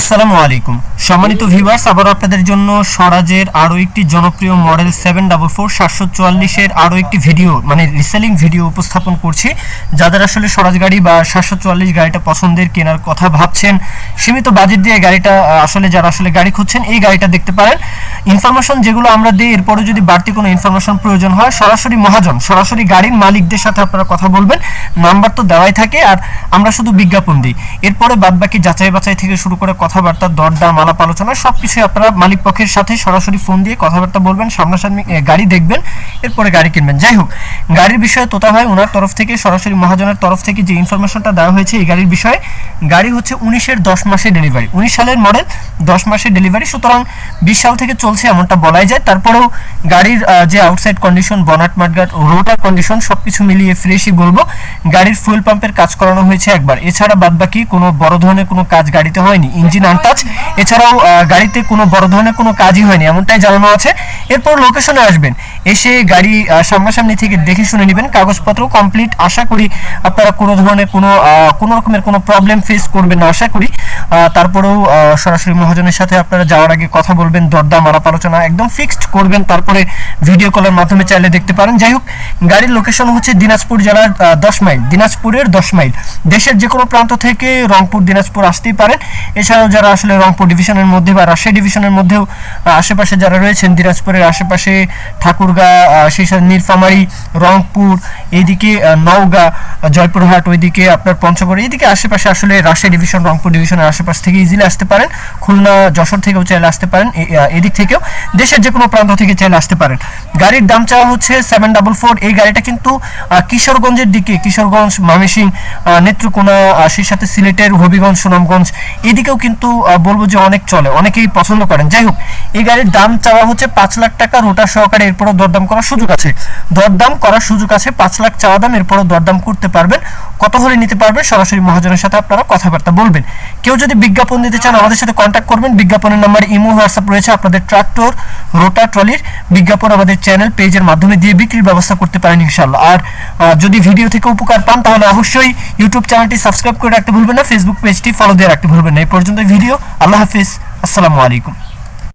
আসসালামু আলাইকুম। সম্মানিত ভিউয়ার্স আবার আপনাদের জন্য স্বরাজের আরও একটি জনপ্রিয় মডেল সেভেন ডাবল ফোর সাতশো চুয়াল্লিশের আরও একটি ভিডিও মানে রিসেলিং ভিডিও উপস্থাপন করছি। যাদের আসলে স্বরাজ গাড়ি বা সাতশো চুয়াল্লিশ গাড়িটা পছন্দের কেনার কথা ভাবছেন, সীমিত বাজেট দিয়ে গাড়িটা আসলে যারা আসলে গাড়ি খুঁজছেন, এই গাড়িটা দেখতে পারেন। ইনফরমেশন যেগুলো আমরা দিই, এরপরে যদি বাড়তি কোনো ইনফরমেশন প্রয়োজন হয়, সরাসরি মহাজন, সরাসরি গাড়ির মালিকদের সাথে আপনারা কথা বলবেন। নাম্বার তো দেওয়াই থাকে, আর আমরা শুধু বিজ্ঞাপন দিই। এরপরে বাদবাকি যাচাই বাছাই থেকে শুরু করে কথাবার্তা, দরদাম, আলাপ আলোচনা সব কিছু আপনারা মালিক পক্ষের সাথে সরাসরি ফোন দিয়ে কথাবার্তা বলবেন, সামনাসামনি গাড়ি দেখবেন, এরপরে গাড়ি কিনবেন। যাই হোক, গাড়ির বিষয়ে তোতা ভাই ওনার তরফ থেকে, সরাসরি মহাজনের তরফ থেকে যে ইনফরমেশনটা দেওয়া হয়েছে এই গাড়ির বিষয়ে, গাড়ি হচ্ছে উনিশের দশ মাসে ডেলিভারি উনিশ সালের মডেল দশ মাসে ডেলিভারি সুতরাং বিশ সাল থেকে চলছে এমনটা বলাই যায়। তারপরেও গাড়ির যে outside condition bonnet mudguard rotor condition সব কিছু মিলিয়ে ফ্রেশই বলব, গাড়ির ফুয়েল পাম্পের কাজ করানো হয়েছে একবার। এছাড়া বাদবাকি কোনো বড় ধরনের কোনো কাজ গাড়িতে হয়নি। ইঞ্জিন আনটাচ এছাড়াও গাড়িতে কোনো বড় ধরনের কোনো কাজই হয়নি, এমনটাই জানানো আছে। এরপর লোকেশনে আসবেন। এসে গাড়ি সামনাসামনি থেকে দেখে শুনে নেবেন। কাগজপত্র কমপ্লিট আশা করি আপনারা কোনো ধরনের কোনো কোনো রকমের কোনো প্রবলেম ফেস করবেন না, আশা করি। তারপরেও সরাসরি মহাজনের সাথে আপনারা যাওয়ার আগে কথা বলবেন। দরদাম আলাপ আলোচনা একদম ফিক্সড করবেন তারপরে ভিডিও কলের মাধ্যমে চাইলে দেখতে পারেন। যাই হোক গাড়ির লোকেশন হচ্ছে দিনাজপুর জেলার দশ মাইল দিনাজপুরের দশ মাইল দেশের যে কোনো প্রান্ত থেকে রংপুর দিনাজপুর আসতেই পারেন। এছাড়াও যারা আসলে রংপুর ডিভিশনের মধ্যে বা রাজশাহী ডিভিশনের মধ্যেও আশেপাশে যারা রয়েছেন দিনাজপুরের আশেপাশে ঠাকুরগাঁ সেই সাথে নীলফামারী রংপুর এইদিকে নওগাঁ জয়পুরহাট ওইদিকে আপনার পঞ্চগড় এইদিকে আশেপাশে আসলে রাজশাহী ডিভিশন রংপুর ডিভিশনের আশেপাশ থেকে ইজিলি আসতে পারেন। খুলনা যশোর থেকেও চাইলে আসতে পারেন। এ- আহ, থেকেও দেশের যে কোনো প্রান্ত থেকে চাইলে আসতে পারেন। গাড়ির দাম চাওয়া হচ্ছে সেভেন ডাবল ফোর এই গাড়িটা কিন্তু কিশোরগঞ্জের দিকে, কিশোরগঞ্জ মামিসিং নেত্রকোনা সেই সাথে সিলেটের হবিগঞ্জ, সুনামগঞ্জ, এদিকেও কিন্তু বলব যে অনেক চলে, অনেকেই পছন্দ করেন। যাই হোক, এই গাড়ির দাম চাওয়া হচ্ছে পাঁচ লাখ টাকা, রোটার সহকারে এরপরও দরদাম করার সুযোগ আছে। দরদাম করার সুযোগ আছে, পাঁচ লাখ চাওয়া দাম, এরপরও দরদাম করতে পারবেন। কত হলে নিতে পারবেন? সরাসরি মহাজনের সাথে আপনারা কথাবার্তা বলবেন। কেউ যদি বিজ্ঞাপন দিতে চান, আমাদের সাথে কন্ট্যাক্ট করবেন। বিজ্ঞাপনের নাম্বার ইমো হোয়াটসঅ্যাপ রয়েছে আপনাদের ট্রাক্টর রোটা ট্রলির বিজ্ঞাপন আমাদের চ্যানেল পেজের মাধ্যমে দিয়ে বিক্রির ব্যবস্থা করতে পারেন ইনশাল্লাহ আর যদি ভিডিও থেকে উপকার পান, তাহলে অবশ্যই ইউটিউব চ্যানেলটি সাবস্ক্রাইব করে রাখতে ভুলবেন না ফেসবুক পেজটি ফলো দিয়ে রাখতে ভুলবেন না। এই পর্যন্ত ভিডিও আল্লাহ হাফিজ। আসসালামু আলাইকুম।